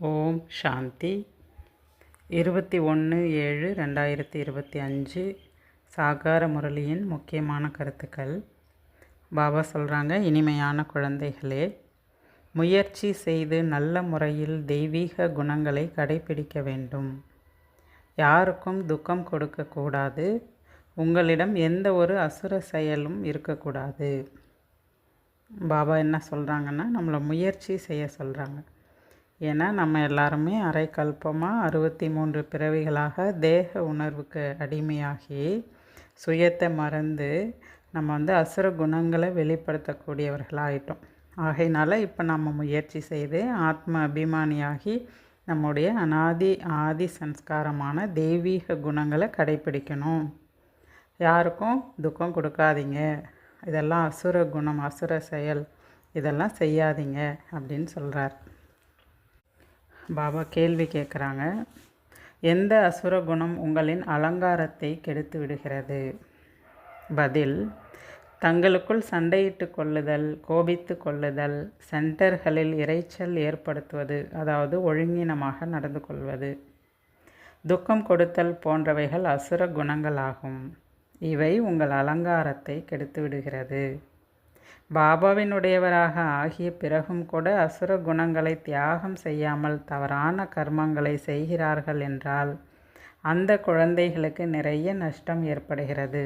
ஓம் சாந்தி. இருபத்தி ஒன்று ஏழு ரெண்டாயிரத்தி இருபத்தி அஞ்சு சாகார முரளியின் முக்கியமான கருத்துக்கள். பாபா சொல்கிறாங்க இனிமையான குழந்தைகளே முயற்சி செய்து நல்ல முறையில் தெய்வீக குணங்களை கடைபிடிக்க வேண்டும். யாருக்கும் துக்கம் கொடுக்கக்கூடாது உங்களிடம் எந்த ஒரு அசுர செயலும் இருக்கக்கூடாது. பாபா என்ன சொல்கிறாங்கன்னா நம்மளை முயற்சி செய்ய சொல்கிறாங்க ஏன்னா நம்ம எல்லாருமே அரைக்கல்பமாக அறுபத்தி மூன்று பிறவிகளாக தேக உணர்வுக்கு அடிமையாகி சுயத்தை மறந்து நம்ம வந்து அசுர குணங்களை வெளிப்படுத்தக்கூடியவர்களாகிட்டோம் ஆகையினால இப்போ நம்ம முயற்சி செய்து ஆத்ம அபிமானியாகி நம்முடைய அனாதி ஆதி சன்ஸ்காரமான தெய்வீக குணங்களை கடைப்பிடிக்கணும். யாருக்கும் துக்கம் கொடுக்காதீங்க. இதெல்லாம் அசுர குணம் அசுர செயல். இதெல்லாம் செய்யாதீங்க அப்படின்னு சொல்கிறார் பாபா கேள்வி கேட்குறாங்க எந்த அசுர குணம் உங்களின் அலங்காரத்தை கெடுத்து விடுகிறது? பதில் தங்களுக்குள் சண்டையிட்டு கொள்ளுதல் கோபித்து கொள்ளுதல் சென்டர்களில் இரைச்சல் ஏற்படுத்துவது அதாவது ஒழுங்கினமாக நடந்து கொள்வது. துக்கம் கொடுத்தல் போன்றவைகள் அசுர குணங்களாகும் இவை உங்கள் அலங்காரத்தை கெடுத்து விடுகிறது. பாபாவினுடையவராக ஆகிய பிறகும் கூட அசுர குணங்களை தியாகம் செய்யாமல் தவறான கர்மங்களை செய்கிறார்கள் என்றால் அந்த குழந்தைகளுக்கு நிறைய நஷ்டம் ஏற்படுகிறது.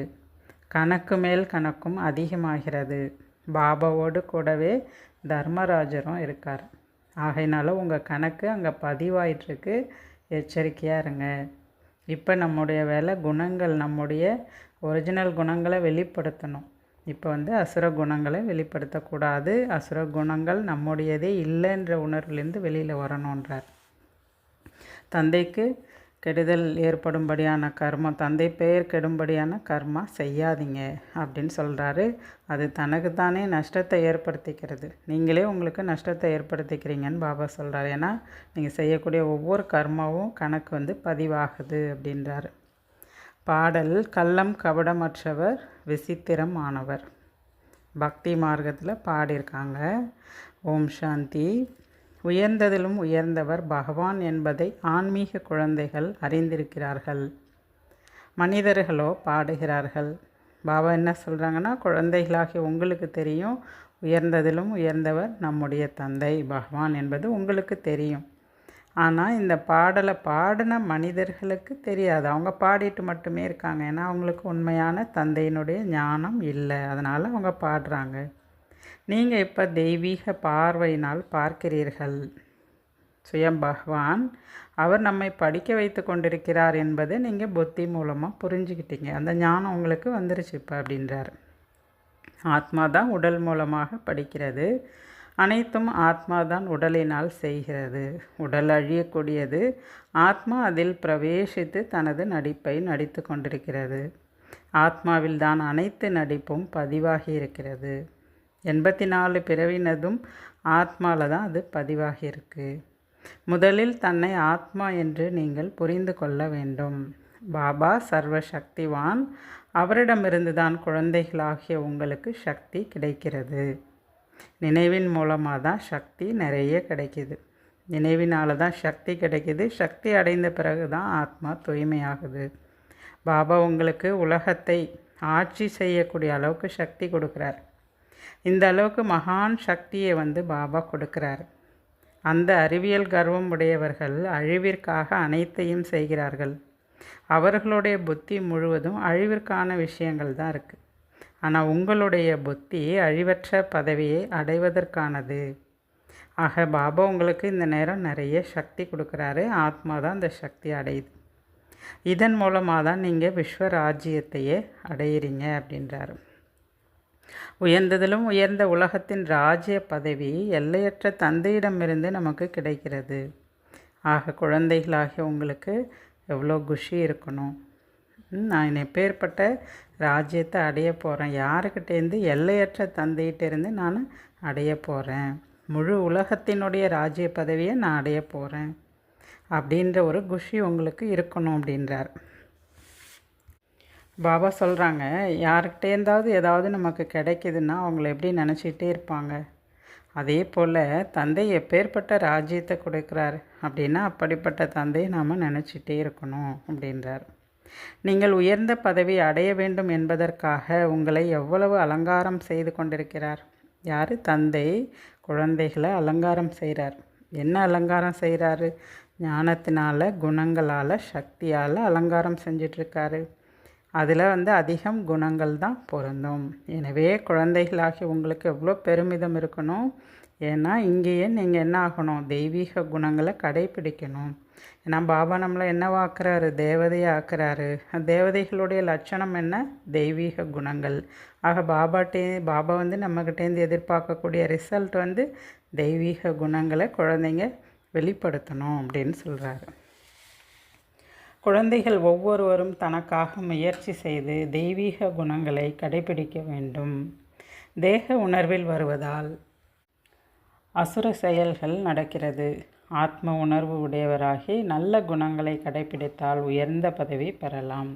கணக்கு மேல் கணக்கும் அதிகமாகிறது. பாபாவோடு கூடவே தர்மராஜரும் இருக்கார். ஆகையினால உங்கள் கணக்கு அங்கே பதிவாயிட்ருக்கு எச்சரிக்கையாக இருங்க. இப்போ நம்முடைய வேலை குணங்கள் நம்முடைய ஒரிஜினல் குணங்களை வெளிப்படுத்தணும். இப்போ வந்து அசுர குணங்களை வெளிப்படுத்தக்கூடாது. அசுர குணங்கள் நம்முடையதே இல்லைன்ற உணர்வுலேருந்து வெளியில் வரணுன்றார் தந்தைக்கு கெடுதல் ஏற்படும்படியான கர்மம் தந்தை பெயர் கெடும்படியான கர்மா செய்யாதீங்க அப்படின்னு சொல்கிறாரு அது தனக்கு தானே நஷ்டத்தை ஏற்படுத்திக்கிறது. நீங்களே உங்களுக்கு நஷ்டத்தை ஏற்படுத்திக்கிறீங்கன்னு பாபா சொல்கிறார் ஏன்னா நீங்கள் செய்யக்கூடிய ஒவ்வொரு கர்மாவும் கணக்கு வந்து பதிவாகுது அப்படின்றாரு. பாடல் கள்ளம் கபடமற்றவர் விசித்திரம் ஆனவர். பக்தி மார்க்கத்தில் பாடியிருக்காங்க. ஓம் சாந்தி. உயர்ந்ததிலும் உயர்ந்தவர் பகவான் என்பதை ஆன்மீக குழந்தைகள் அறிந்திருக்கிறார்கள். மனிதர்களோ பாடுகிறார்கள். பாபா என்ன சொல்கிறாங்கன்னா குழந்தைகளாகி உங்களுக்கு தெரியும். உயர்ந்ததிலும் உயர்ந்தவர் நம்முடைய தந்தை பகவான் என்பது உங்களுக்கு தெரியும். ஆனால் இந்த பாடலை பாடின மனிதர்களுக்கு தெரியாது. அவங்க பாடிட்டு மட்டுமே இருக்காங்க. ஏன்னா அவங்களுக்கு உண்மையான தந்தையினுடைய ஞானம் இல்லை. அதனால் அவங்க பாடுறாங்க. நீங்கள் இப்போ தெய்வீக பார்வையினால் பார்க்கிறீர்கள். சுயம் பகவான் அவர் நம்மை படிக்க வைத்து கொண்டிருக்கிறார் என்பதை நீங்கள் புத்தி மூலமாக புரிஞ்சுக்கிட்டீங்க. அந்த ஞானம் உங்களுக்கு வந்துருச்சு இப்போ அப்படின்றார். ஆத்மா தான் உடல் மூலமாக படிக்கிறது. அனைத்தும் ஆத்மா தான் உடலினால் செய்கிறது. உடல் அழியக்கூடியது ஆத்மா அதில் பிரவேசித்து தனது நடிப்பை நடித்து கொண்டிருக்கிறது. ஆத்மாவில் தான் அனைத்து நடிப்பும் பதிவாகி இருக்கிறது எண்பத்தி நாலு பிறவினதும் ஆத்மாவில் தான் அது பதிவாகி இருக்கு முதலில் தன்னை ஆத்மா என்று நீங்கள் புரிந்து கொள்ள வேண்டும். பாபா சர்வ சக்திவான் அவரிடமிருந்து தான் குழந்தைகளாகிய உங்களுக்கு சக்தி கிடைக்கிறது. நினைவின் மூலமாக தான் சக்தி நிறைய கிடைக்கிது. நினைவினால் தான் சக்தி கிடைக்கிது. சக்தி அடைந்த பிறகு தான் ஆத்மா தூய்மையாகுது. பாபா உங்களுக்கு உலகத்தை ஆட்சி செய்யக்கூடிய அளவுக்கு சக்தி கொடுக்குறார். இந்த அளவுக்கு மகான் சக்தியை வந்து பாபா கொடுக்குறார். அந்த அறிவியல் கர்வம் உடையவர்கள் அழிவிற்காக அனைத்தையும் செய்கிறார்கள். அவர்களுடைய புத்தி முழுவதும் அழிவிற்கான விஷயங்கள் தான் இருக்குது ஆனால் உங்களுடைய புத்தி அழிவற்ற பதவியை அடைவதற்கானது. ஆக பாபா உங்களுக்கு இந்த நேரம் நிறைய சக்தி கொடுக்குறாரு. ஆத்மா தான் இந்த சக்தி அடையுது. இதன் மூலமாக தான் நீங்கள் விஸ்வராஜ்யத்தையே அடையிறீங்க அப்படின்றாரு. உயர்ந்ததிலும் உயர்ந்த உலகத்தின் ராஜ்ய பதவி எல்லையற்ற தந்தையிடமிருந்து நமக்கு கிடைக்கிறது. ஆக குழந்தைகளாகிய உங்களுக்கு எவ்வளோ குஷி இருக்கணும். நான் எப்பேற்பட்ட ராஜ்யத்தை அடைய போகிறேன் யாருக்கிட்டேருந்து எல்லையற்ற தந்தையிட்டேருந்து நான் அடைய போகிறேன் முழு உலகத்தினுடைய ராஜ்ய பதவியை நான் அடைய போகிறேன் அப்படின்ற ஒரு குஷி உங்களுக்கு இருக்கணும் அப்படின்றார். பாபா சொல்கிறாங்க யார்கிட்டேருந்தாவது ஏதாவது நமக்கு கிடைக்குதுன்னா அவங்கள எப்படி நினச்சிக்கிட்டே இருப்பாங்க? அதே போல் தந்தை எப்பேற்பட்ட ராஜ்யத்தை கொடுக்குறார் அப்படின்னா அப்படிப்பட்ட தந்தையை நாம் நினச்சிட்டே இருக்கணும் அப்படின்றார். நீங்கள் உயர்ந்த பதவி அடைய வேண்டும் என்பதற்காக உங்களை எவ்வளவு அலங்காரம் செய்து கொண்டிருக்கிறார்? யார்? தந்தை குழந்தைகளை அலங்காரம் செய்கிறார் என்ன அலங்காரம் செய்கிறாரு ஞானத்தினால குணங்களால் சக்தியால் அலங்காரம் செஞ்சிட்ருக்காரு. அதில் வந்து அதிகம் குணங்கள் தான் பொருந்தும். எனவே குழந்தைகளாகி உங்களுக்கு எவ்வளோ பெருமிதம் இருக்கணும்? ஏன்னா இங்கேயே நீங்கள் என்ன ஆகணும்? தெய்வீக குணங்களை கடைபிடிக்கணும். ஏன்னா பாபா நம்மளை என்னவாக்குறாரு தேவதையை ஆக்குறாரு. தேவதைகளுடைய லட்சணம் என்ன? தெய்வீக குணங்கள். ஆக பாபாட்டே பாபா வந்து நம்மக்கிட்டேருந்து எதிர்பார்க்கக்கூடிய ரிசல்ட் வந்து தெய்வீக குணங்களை குழந்தைங்க வெளிப்படுத்தணும் அப்படின்னு சொல்கிறாரு குழந்தைகள் ஒவ்வொருவரும் தனக்காக முயற்சி செய்து தெய்வீக குணங்களை கடைபிடிக்க வேண்டும். தேக உணர்வில் வருவதால் அசுர செயல்கள் நடக்கிறது. ஆத்ம உணர்வு உடையவராகி நல்ல குணங்களை கடைபிடித்தால் உயர்ந்த பதவி பெறலாம்.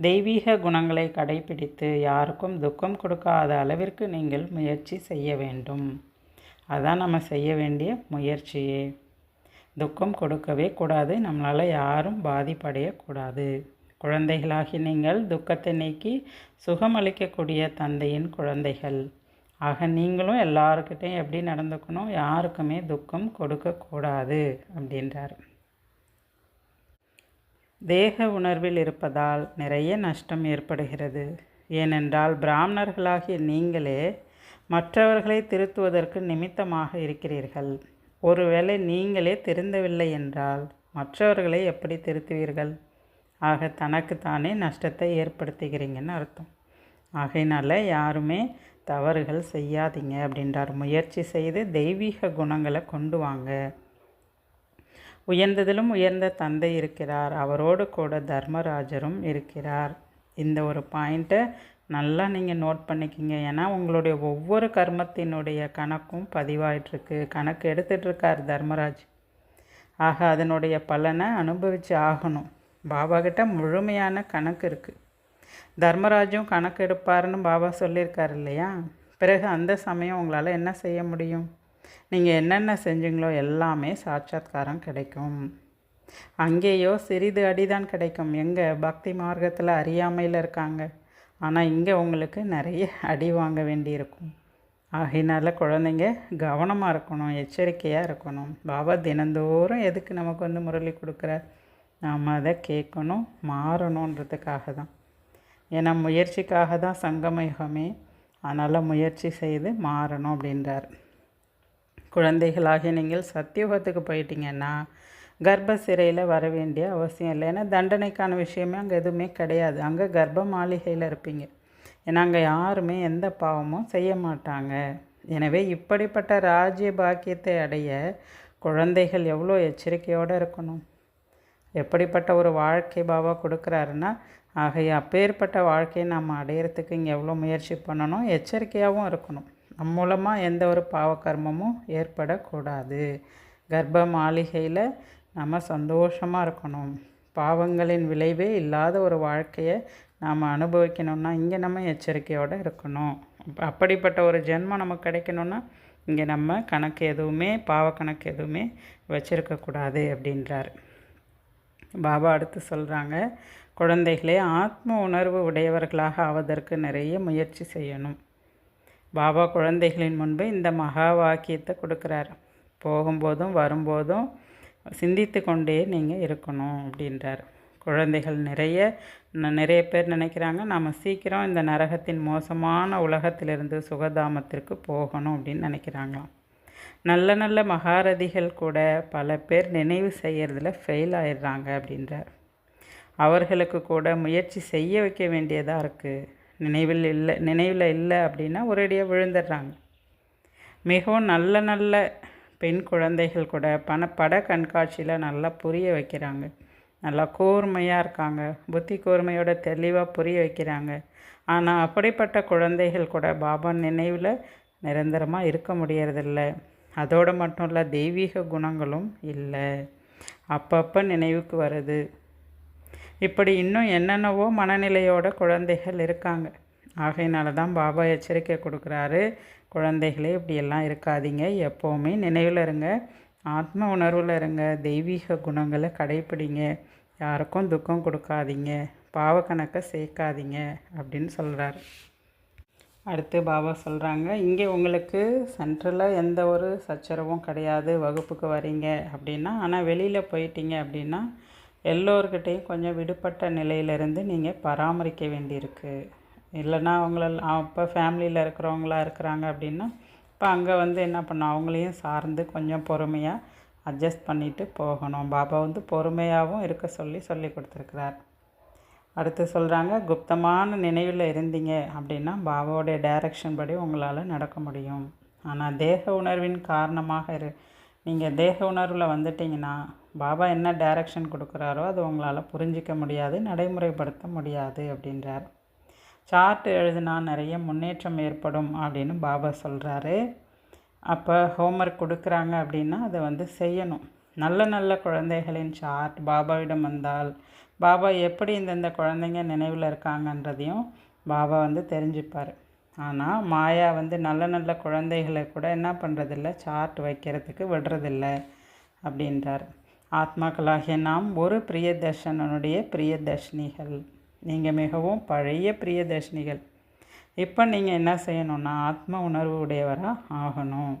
தெய்வீக குணங்களை கடைபிடித்து யாருக்கும் துக்கம் கொடுக்காத அளவிற்கு நீங்கள் முயற்சி செய்ய வேண்டும். அதான் நம்ம செய்ய வேண்டிய முயற்சியே. துக்கம் கொடுக்கவே கூடாது. நம்மளால் யாரும் பாதிப்படையக்கூடாது. குழந்தைகளாகி நீங்கள் துக்கத்தை நீக்கி சுகமளிக்கக்கூடிய தந்தையின் குழந்தைகள். ஆக நீங்களும் எல்லாருக்கிட்டையும் எப்படி நடந்துக்கணும்? யாருக்குமே துக்கம் கொடுக்கக்கூடாது அப்படின்றார். தேக உணர்வில் இருப்பதால் நிறைய நஷ்டம் ஏற்படுகிறது. ஏனென்றால் பிராமணர்களாகிய நீங்களே மற்றவர்களை திருத்துவதற்கு நிமித்தமாக இருக்கிறீர்கள். ஒருவேளை நீங்களே திருந்தவில்லை என்றால் மற்றவர்களை எப்படி திருத்துவீர்கள்? ஆக தனக்கு தானே நஷ்டத்தை ஏற்படுத்துகிறீங்கன்னு அர்த்தம். ஆகையினால் யாருமே தவறுகள் செய்யாதீங்க அப்படின்றார். முயற்சி செய்து தெய்வீக குணங்களை கொண்டு வாங்க. உயர்ந்ததிலும் உயர்ந்த தந்தை இருக்கிறார். அவரோடு கூட தர்மராஜரும் இருக்கிறார். இந்த ஒரு பாயிண்ட்டை நல்லா நீங்கள் நோட் பண்ணிக்கிங்க. ஏன்னா உங்களுடைய ஒவ்வொரு கர்மத்தினுடைய கணக்கும் பதிவாயிட்ருக்கு கணக்கு எடுத்துகிட்ருக்கார் தர்மராஜ். ஆக அதனுடைய பலனை அனுபவித்து ஆகணும். பாபா கிட்ட முழுமையான கணக்கு இருக்குது தர்மராஜும் கணக்கு எடுப்பாருன்னு பாபா சொல்லியிருக்கார் இல்லையா? பிறகு அந்த சமயம் உங்களால் என்ன செய்ய முடியும்? நீங்கள் என்னென்ன செஞ்சீங்களோ எல்லாமே சாட்சாத்காரம் கிடைக்கும். அங்கேயோ சிறிது அடிதான் கிடைக்கும். எங்கே? பக்தி மார்க்கத்தில் அறியாமையில் இருக்காங்க. ஆனால் இங்கே உங்களுக்கு நிறைய அடி வாங்க வேண்டியிருக்கும். ஆகையினால குழந்தைங்க கவனமாக இருக்கணும் எச்சரிக்கையாக இருக்கணும். பாபா தினந்தோறும் எதுக்கு நமக்கு வந்து முரளி கொடுக்குறார்? நாம் அதை கேட்கணும் மாறணுன்றதுக்காக தான் ஏன்னா முயற்சிக்காக தான் சங்கமயுகமே அதனால் முயற்சி செய்து மாறணும் அப்படின்றார். குழந்தைகளாகிய நீங்கள் சத்தியுகத்துக்கு போயிட்டீங்கன்னா கர்ப்ப சிறையில் வர வேண்டிய அவசியம் இல்லை. ஏன்னா தண்டனைக்கான விஷயமே அங்கே எதுவுமே கிடையாது. அங்கே கர்ப்ப மாளிகையில் இருப்பீங்க. ஏன்னா அங்கே யாருமே எந்த பாவமும் செய்ய மாட்டாங்க. எனவே இப்படிப்பட்ட ராஜ்ய பாக்கியத்தை அடைய குழந்தைகள் எவ்வளோ எச்சரிக்கையோடு இருக்கணும்? எப்படிப்பட்ட ஒரு வாழ்க்கை பாபா கொடுக்குறாருன்னா ஆகைய அப்பேற்பட்ட வாழ்க்கையை நாம் அடையிறதுக்கு இங்கே எவ்வளோ முயற்சி பண்ணணும்? எச்சரிக்கையாகவும் இருக்கணும். நம் மூலமாக எந்த ஒரு பாவக்கர்மமும் ஏற்படக்கூடாது. கர்ப்ப மாளிகையில் நம்ம சந்தோஷமாக இருக்கணும். பாவங்களின் விளைவே இல்லாத ஒரு வாழ்க்கையை நாம் அனுபவிக்கணும்னா இங்கே நம்ம எச்சரிக்கையோடு இருக்கணும். அப்படிப்பட்ட ஒரு ஜென்மம் நமக்கு கிடைக்கணும்னா இங்கே நம்ம கணக்கு எதுவுமே பாவ கணக்கு எதுவுமே வச்சுருக்கக்கூடாது அப்படின்றார். பாபா அடுத்து சொல்கிறாங்க குழந்தைகளே ஆத்ம உணர்வு உடையவர்களாக ஆவதற்கு நிறைய முயற்சி செய்யணும். பாபா குழந்தைகளின் முன்பு இந்த மகா வாக்கியத்தை கொடுக்குறார். போகும்போதும் வரும்போதும் சிந்தித்து கொண்டே நீங்கள் இருக்கணும் அப்படின்றார். குழந்தைகள் நிறைய நிறைய பேர் நினைக்கிறாங்க நாம் சீக்கிரம் இந்த நரகத்தின் மோசமான உலகத்திலிருந்து சுகதாமத்திற்கு போகணும் அப்படின்னு நினைக்கிறாங்களாம். நல்ல நல்ல மகாரதிகள் கூட பல பேர் நினைவு செய்கிறதுல ஃபெயில் ஆயிடுறாங்க அப்படின்றார். அவர்களுக்கு கூட முயற்சி செய்ய வைக்க வேண்டியதாக இருக்குது நினைவில் இல்லை நினைவில் இல்லை அப்படின்னா ஒரேடியாக விழுந்துடுறாங்க. மிகவும் நல்ல நல்ல பெண் குழந்தைகள் கூட பண பட கண்காட்சியில் நல்லா புரிய வைக்கிறாங்க. நல்லா கூர்மையாக இருக்காங்க. புத்தி கூர்மையோட தெளிவாக புரிய வைக்கிறாங்க. ஆனால் அப்படிப்பட்ட குழந்தைகள் கூட பாபா நினைவில் நிரந்தரமாக இருக்க முடியறதில்ல. அதோடு மட்டும் இல்லை தெய்வீக குணங்களும் இல்லை. அப்பப்போ நினைவுக்கு வருது. இப்படி இன்னும் என்னென்னவோ மனநிலையோட குழந்தைகள் இருக்காங்க. ஆகையினால தான் பாபா எச்சரிக்கை கொடுக்குறாரு. குழந்தைகளே இப்படியெல்லாம் இருக்காதீங்க. எப்போவுமே நினைவில் இருங்க. ஆத்ம உணர்வில் இருங்க. தெய்வீக குணங்களை கடைப்பிடிங்க. யாருக்கும் துக்கம் கொடுக்காதீங்க. பாவக்கணக்கை சேர்க்காதீங்க அப்படின்னு சொல்கிறார் அடுத்து பாபா சொல்கிறாங்க இங்கே உங்களுக்கு சென்டரில் எந்த ஒரு சச்சரவும் கிடையாது. வகுப்புக்கு வரீங்க. அப்படின்னா ஆனால் வெளியில் போயிட்டீங்க அப்படின்னா எல்லோருக்கிட்டேயும் கொஞ்சம் விடுபட்ட நிலையிலிருந்து நீங்கள் பராமரிக்க வேண்டியிருக்கு. இல்லைன்னா அவங்கள அப்போ ஃபேமிலியில் இருக்கிறவங்களா இருக்கிறாங்க அப்படின்னா இப்போ அங்கே வந்து என்ன பண்ணும்? அவங்களையும் சார்ந்து கொஞ்சம் பொறுமையாக அட்ஜஸ்ட் பண்ணிட்டு போகணும். பாபா வந்து பொறுமையாகவும் இருக்க சொல்லி சொல்லி கொடுத்துருக்கிறார். அடுத்து சொல்கிறாங்க குப்தமான நினைவில் இருந்தீங்க அப்படின்னா பாபாவோடைய டைரக்ஷன் படி உங்களால் நடக்க முடியும். ஆனால் தேக உணர்வின் காரணமாக இரு. நீங்கள் தேக உணர்வில் வந்துட்டிங்கன்னா பாபா என்ன டைரக்ஷன் கொடுக்குறாரோ அது உங்களால் புரிஞ்சிக்க முடியாது நடைமுறைப்படுத்த முடியாது அப்படின்றார். சார்ட் எழுதினா நிறைய முன்னேற்றம் ஏற்படும் அப்படின்னு பாபா சொல்கிறாரு அப்போ ஹோம்ஒர்க் கொடுக்குறாங்க அப்படின்னா அதை வந்து செய்யணும். நல்ல நல்ல குழந்தைகளின் சார்ட் பாபாவிடம் வந்தால் பாபா எப்படி இந்தந்த குழந்தைங்க நினைவில் இருக்காங்கன்றதையும் பாபா வந்து தெரிஞ்சுப்பார். ஆனால் மாயா வந்து நல்ல நல்ல குழந்தைகளை கூட என்ன பண்ணுறதில்ல சார்ட் வைக்கிறதுக்கு விடுறதில்ல அப்படின்றார். ஆத்மாக்களாகிய நாம் ஒரு பிரியதர்ஷனனுடைய பிரியதர்ஷினிகள். நீங்கள் மிகவும் பழைய பிரியதர்ஷினிகள். இப்போ நீங்கள் என்ன செய்யணும்னா ஆத்ம உணர்வு உடையவராக ஆகணும்.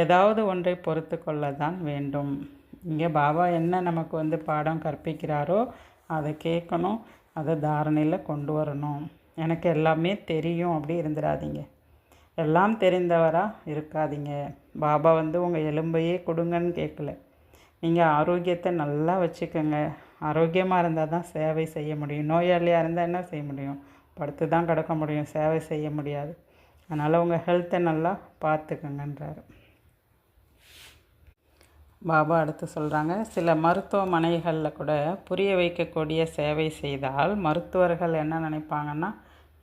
ஏதாவது ஒன்றை பொறுத்து கொள்ள தான் வேண்டும். இங்கே பாபா என்ன நமக்கு வந்து பாடம் கற்பிக்கிறாரோ அதை கேட்கணும் அதை தாரணையில் கொண்டு வரணும். எனக்கு எல்லாமே தெரியும் அப்படி இருந்துடாதீங்க. எல்லாம் தெரிந்தவராக இருக்காதீங்க. பாபா வந்து உங்கள் எலும்பையே கொடுங்கன்னு கேட்கல. நீங்கள் ஆரோக்கியத்தை நல்லா வச்சுக்கோங்க. ஆரோக்கியமாக இருந்தால் தான் சேவை செய்ய முடியும். நோயாளியாக இருந்தால் என்ன செய்ய முடியும்? படுத்து தான் கிடக்க முடியும். சேவை செய்ய முடியாது. அதனால் உங்கள் ஹெல்த்தை நல்லா பார்த்துக்கங்கன்றாரு. பாபா அடுத்து சொல்கிறாங்க சில மருத்துவமனைகளில் கூட புரிய வைக்கக்கூடிய சேவை செய்தால் மருத்துவர்கள் என்ன நினைப்பாங்கன்னா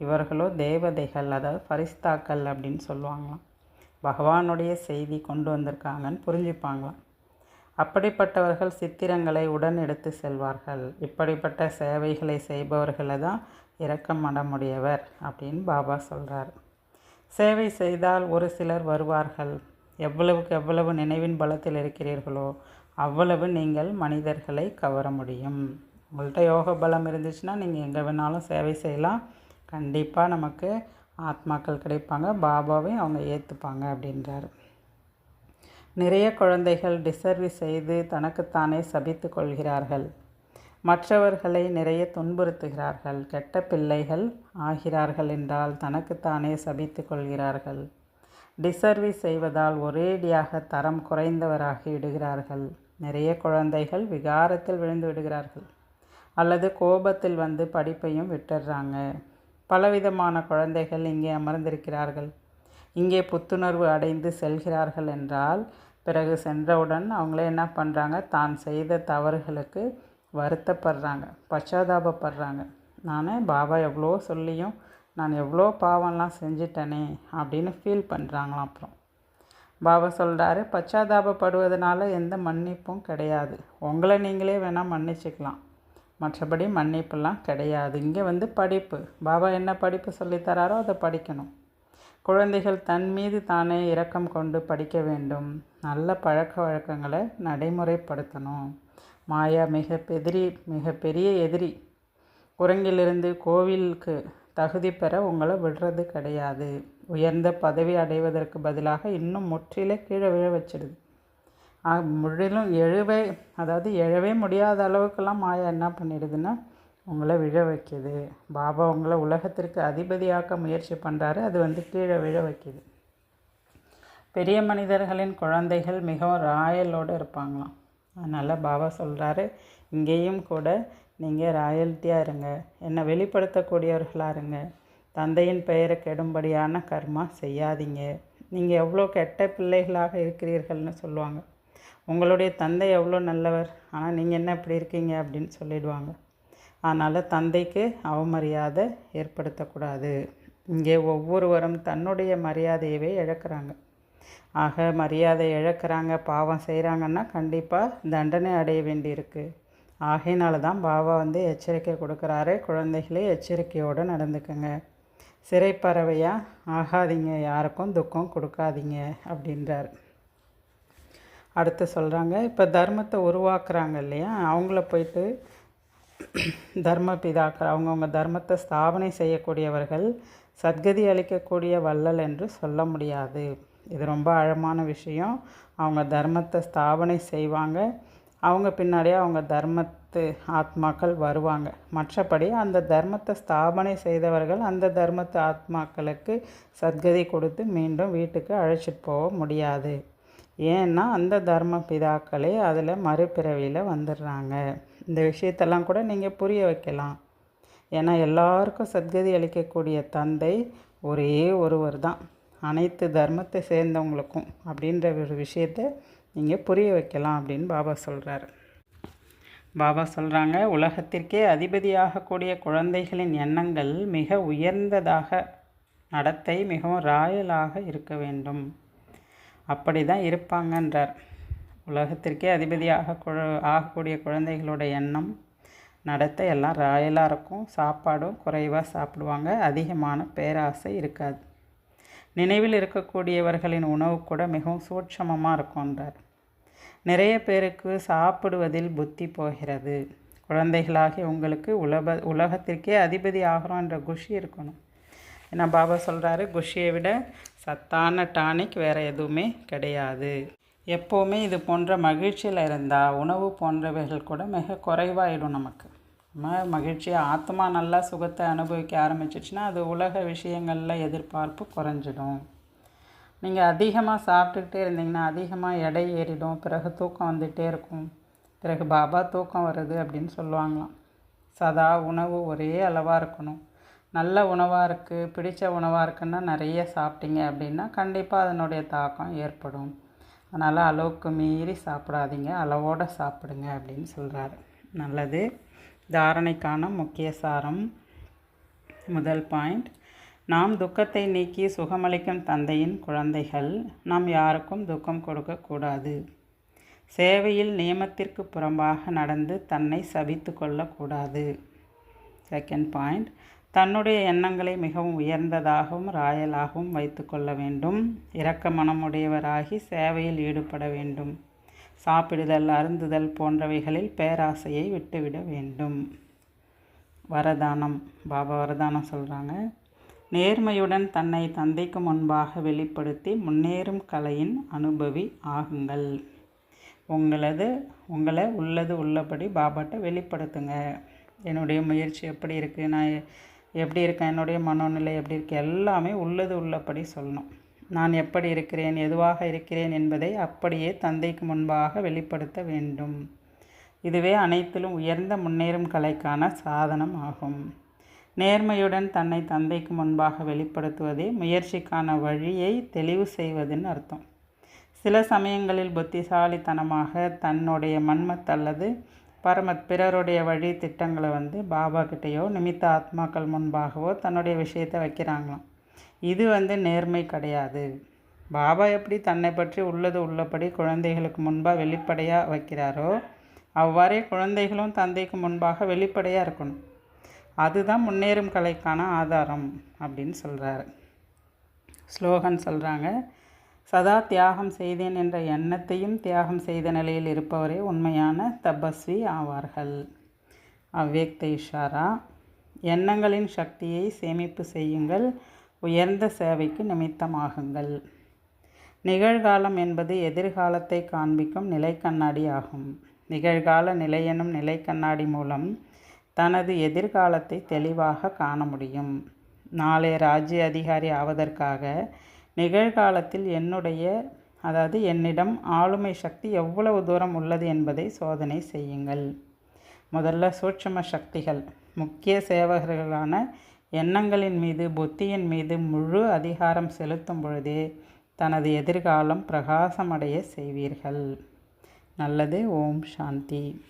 இவர்களோ தேவதைகள் அதாவது பரிஸ்தாக்கள் அப்படின்னு சொல்லுவாங்களாம். பகவானுடைய செய்தி கொண்டு வந்திருக்காங்கன்னு புரிஞ்சுப்பாங்களாம். அப்படிப்பட்டவர்கள் சித்திரங்களை உடன் எடுத்து செல்வார்கள். இப்படிப்பட்ட சேவைகளை செய்பவர்களை தான் இரக்கம் மடமுடையவர் அப்படின்னு பாபா சொல்கிறார் சேவை செய்தால் ஒரு சிலர் வருவார்கள். எவ்வளவுக்கு எவ்வளவு நினைவின் பலத்தில் இருக்கிறீர்களோ அவ்வளவு நீங்கள் மனிதர்களை கவர முடியும். உங்கள்கிட்ட யோக பலம் இருந்துச்சுன்னா நீங்கள் எங்கே வேணாலும் சேவை செய்யலாம். கண்டிப்பாக நமக்கு ஆத்மாக்கள் கிடைப்பாங்க. பாபாவையும் அவங்க ஏற்றுப்பாங்க அப்படின்றார். நிறைய குழந்தைகள் டிசர்வி செய்து தனக்குத்தானே சபித்து கொள்கிறார்கள். மற்றவர்களை நிறைய துன்புறுத்துகிறார்கள். கெட்ட பிள்ளைகள் ஆகிறார்கள் என்றால் தனக்குத்தானே சபித்து கொள்கிறார்கள். டிசர்வி செய்வதால் ஒரேடியாக தரம் குறைந்தவராகி விடுகிறார்கள். நிறைய குழந்தைகள் விகாரத்தில் விழுந்து விடுகிறார்கள். அல்லது கோபத்தில் வந்து படிப்பையும் விட்டுடுறாங்க. பலவிதமான குழந்தைகள் இங்கே அமர்ந்திருக்கிறார்கள். இங்கே புத்துணர்வு அடைந்து செல்கிறார்கள் என்றால் பிறகு சென்றவுடன் அவங்களே என்ன பண்ணுறாங்க தான் செய்த தவறுகளுக்கு வருத்தப்படுறாங்க. பச்சாதாபப்படுறாங்க. நான் பாபா எவ்வளோ சொல்லியும் நான் எவ்வளோ பாவம்லாம் செஞ்சிட்டேனே அப்படின்னு ஃபீல் பண்ணுறாங்களாம் அப்புறம். பாபா சொல்கிறாரு பச்சாதாபப்படுவதனால எந்த மன்னிப்பும் கிடையாது. உங்களை நீங்களே வேணால் மன்னிச்சுக்கலாம். மற்றபடி மன்னிப்புலாம் கிடையாது. இங்கே வந்து படிப்பு. பாபா என்ன படிப்பு சொல்லித்தராரோ அதை படிக்கணும். குழந்தைகள் தன் மீது தானே இரக்கம் கொண்டு படிக்க வேண்டும். நல்ல பழக்க வழக்கங்களை நடைமுறைப்படுத்தணும். மாயா மிக பெதிரி மிக பெரிய எதிரி. குரங்கிலிருந்து கோவிலுக்கு தகுதி பெற உங்களை விடுறது கிடையாது. உயர்ந்த பதவி அடைவதற்கு பதிலாக இன்னும் முற்றிலே கீழே விழ வச்சிடுது. முற்றிலும் எழவே அதாவது எழவே முடியாத அளவுக்கெல்லாம் மாயா என்ன பண்ணிடுதுன்னா உங்களை விழ வைக்கிது. பாபா உங்களை உலகத்திற்கு அதிபதியாக்க முயற்சி பண்ணுறாரு அது வந்து கீழே விழ வைக்கிது. பெரிய மனிதர்களின் குழந்தைகள் மிகவும் ராயலோடு இருப்பாங்களாம். அதனால் பாபா சொல்கிறாரு இங்கேயும் கூட நீங்கள் ராயல்ட்டியாக இருங்க. என்னை வெளிப்படுத்தக்கூடியவர்களாக இருங்க. தந்தையின் பெயரை கெடும்படியான கர்மா செய்யாதீங்க. நீங்கள் எவ்வளோ கெட்ட பிள்ளைகளாக இருக்கிறீர்கள்னு சொல்லுவாங்க. உங்களுடைய தந்தை எவ்வளோ நல்லவர். ஆனால் நீங்கள் என்ன இப்படி இருக்கீங்க? அப்படின்னு சொல்லிடுவாங்க. அதனால் தந்தைக்கு அவமரியாதை ஏற்படுத்தக்கூடாது. இங்கே ஒவ்வொருவரும் தன்னுடைய மரியாதையவே இழக்கிறாங்க. ஆக மரியாதை இழக்கிறாங்க பாவம் செய்கிறாங்கன்னா கண்டிப்பாக தண்டனை அடைய வேண்டியிருக்கு. ஆகையினால தான் பாபா வந்து எச்சரிக்கை கொடுக்குறாரு. குழந்தைகளே எச்சரிக்கையோடு நடந்துக்குங்க. சிறைப்பறவையாக ஆகாதீங்க. யாருக்கும் துக்கம் கொடுக்காதீங்க அப்படின்றார். அடுத்து சொல்கிறாங்க இப்போ தர்மத்தை உருவாக்குறாங்க இல்லையா? அவங்கள போயிட்டு தர்ம பிதாக்கள் அவங்கவுங்க தர்மத்தை ஸ்தாபனை செய்யக்கூடியவர்கள் சத்கதி அளிக்கக்கூடிய வள்ளல் என்று சொல்ல முடியாது. இது ரொம்ப ஆழமான விஷயம். அவங்க தர்மத்தை ஸ்தாபனை செய்வாங்க. அவங்க பின்னாடியே அவங்க தர்மத்து ஆத்மாக்கள் வருவாங்க. மற்றபடி அந்த தர்மத்தை ஸ்தாபனை செய்தவர்கள் அந்த தர்மத்து ஆத்மாக்களுக்கு சத்கதி கொடுத்து மீண்டும் வீட்டுக்கு அழைச்சிட்டு போக முடியாது. ஏன்னா அந்த தர்ம பிதாக்களே அதில் மறுபிறவியில் வந்துடுறாங்க. இந்த விஷயத்தெல்லாம் கூட நீங்கள் புரிய வைக்கலாம். ஏன்னா எல்லாருக்கும் சத்கதி அளிக்கக்கூடிய தந்தை ஒரே ஒருவர் தான். அனைத்து தர்மத்தை சேர்ந்தவங்களுக்கும் அப்படின்ற ஒரு விஷயத்தை நீங்கள் புரிய வைக்கலாம் அப்படின்னு பாபா சொல்கிறார் பாபா சொல்கிறாங்க உலகத்திற்கே அதிபதியாகக்கூடிய குழந்தைகளின் எண்ணங்கள் மிக உயர்ந்ததாக நடத்தை மிகவும் ராயலாக இருக்க வேண்டும். அப்படி தான் இருப்பாங்கன்றார். உலகத்திற்கே அதிபதியாக கு ஆகக்கூடிய குழந்தைகளோட எண்ணம் நடத்தை எல்லாம் ராயலாக இருக்கும். சாப்பாடும் குறைவாக சாப்பிடுவாங்க. அதிகமான பேராசை இருக்காது. நினைவில் இருக்கக்கூடியவர்களின் உணவு கூட மிகவும் சூட்சமமாக இருக்கும்ன்றார். நிறைய பேருக்கு சாப்பிடுவதில் புத்தி போகிறது. குழந்தைகளாகி உங்களுக்கு உலக உலகத்திற்கே அதிபதி ஆகிறோன்ற குஷி இருக்கணும். ஏன்னா பாபா சொல்கிறாரு குஷியை விட சத்தான டானிக் வேறு எதுவுமே கிடையாது. எப்போவுமே இது போன்ற மகிழ்ச்சியில் இருந்தால் உணவு போன்றவைகள் கூட மிக குறைவாயிடும் நமக்கு. நம்ம மகிழ்ச்சியாக ஆத்மா நல்லா சுகத்தை அனுபவிக்க ஆரம்பிச்சிச்சுன்னா அது உலக விஷயங்களில் எதிர்பார்ப்பு குறைஞ்சிடும். நீங்கள் அதிகமாக சாப்பிட்டுக்கிட்டே இருந்தீங்கன்னா அதிகமாக எடை ஏறிடும் பிறகு தூக்கம் வந்துகிட்டே இருக்கும். பிறகு பாபா தூக்கம் வருது அப்படின்னு சொல்லுவாங்களாம். சதா உணவு ஒரே அளவாக இருக்கணும். நல்ல உணவாக இருக்குது பிடித்த உணவாக இருக்குன்னா நிறைய சாப்பிட்டீங்க அப்படின்னா கண்டிப்பாக அதனுடைய தாக்கம் ஏற்படும். அதனால் அளவுக்கு மீறி சாப்பிடாதீங்க அளவோடு சாப்பிடுங்க அப்படின்னு சொல்கிறாரு நல்லது. தாரணைக்கான முக்கிய சாரம். முதல் பாயிண்ட். நாம் துக்கத்தை நீக்கி சுகமளிக்கும் தந்தையின் குழந்தைகள். நாம் யாருக்கும் துக்கம் கொடுக்கக்கூடாது சேவையில் நியமத்திற்கு புறம்பாக நடந்து தன்னை சபித்து கொள்ளக்கூடாது செகண்ட் பாயிண்ட் தன்னுடைய எண்ணங்களை மிகவும் உயர்ந்ததாகவும் ராயலாகவும் வைத்து கொள்ள வேண்டும். இரக்க மனமுடையவராகி சேவையில் ஈடுபட வேண்டும். சாப்பிடுதல் அருந்துதல் போன்றவைகளில் பேராசையை விட்டுவிட வேண்டும். வரதானம் பாபா வரதானம் சொல்கிறாங்க நேர்மையுடன் தன்னை தந்தைக்கு முன்பாக வெளிப்படுத்தி முன்னேறும் கலையின் அனுபவி ஆகுங்கள். உங்களது உங்களை உள்ளது உள்ளபடி பாபாட்ட வெளிப்படுத்துங்க. என்னுடைய முயற்சி எப்படி இருக்குது நான் எப்படி இருக்கேன்? என்னுடைய மனோநிலை எப்படி இருக்கு? எல்லாமே உள்ளது உள்ளபடி சொல்லணும். நான் எப்படி இருக்கிறேன்? எதுவாக இருக்கிறேன் என்பதை அப்படியே தந்தைக்கு முன்பாக வெளிப்படுத்த வேண்டும். இதுவே அனைத்திலும் உயர்ந்த முன்னேறும் கலைக்கான சாதனம் ஆகும். நேர்மையுடன் தன்னை தந்தைக்கு முன்பாக வெளிப்படுத்துவதே முயற்சிக்கான வழியை தெளிவு செய்வதுன்னு அர்த்தம். சில சமயங்களில் புத்திசாலித்தனமாக தன்னுடைய மன்மத் அல்லது பரமத் பிறருடைய வழி திட்டங்களை வந்து பாபா கிட்டேயோ நிமித்த ஆத்மாக்கள் முன்பாகவோ தன்னுடைய விஷயத்தை வைக்கிறாங்களாம். இது வந்து நேர்மை கிடையாது. பாபா எப்படி தன்னை பற்றி உள்ளது உள்ளபடி குழந்தைகளுக்கு முன்பாக வெளிப்படையாக வைக்கிறாரோ அவ்வாறே குழந்தைகளும் தந்தைக்கு முன்பாக வெளிப்படையாக இருக்கணும். அதுதான் முன்னேறும் கலைக்கான ஆதாரம் அப்படின்னு சொல்கிறாரு ஸ்லோகன் சொல்கிறாங்க சதா தியாகம் செய்தேன் என்ற எண்ணத்தையும் தியாகம் செய்த நிலையில் இருப்பவரே உண்மையான தபஸ்வி ஆவார்கள். அவ்வேக்த இஷாரா எண்ணங்களின் சக்தியை சேமிப்பு செய்யுங்கள் உயர்ந்த சேவைக்கு நிமித்தமாகுங்கள். நிகழ்காலம் என்பது எதிர்காலத்தை காண்பிக்கும் நிலைக்கண்ணாடி ஆகும். நிகழ்கால நிலை எனும் நிலைக்கண்ணாடி மூலம் தனது எதிர்காலத்தை தெளிவாக காண முடியும். நாளை ராஜ்ய அதிகாரி ஆவதற்காக நிகழ்காலத்தில் என்னுடைய அதாவது என்னிடம் ஆளுமை சக்தி எவ்வளவு தூரம் உள்ளது என்பதை சோதனை செய்யுங்கள். முதல்ல சூட்சம சக்திகள். முக்கிய சேவகர்களான எண்ணங்களின் மீது புத்தியின் மீது முழு அதிகாரம் செலுத்தும் பொழுதே தனது எதிர்காலம் பிரகாசமடைய செய்வீர்கள். நல்லது. ஓம் சாந்தி.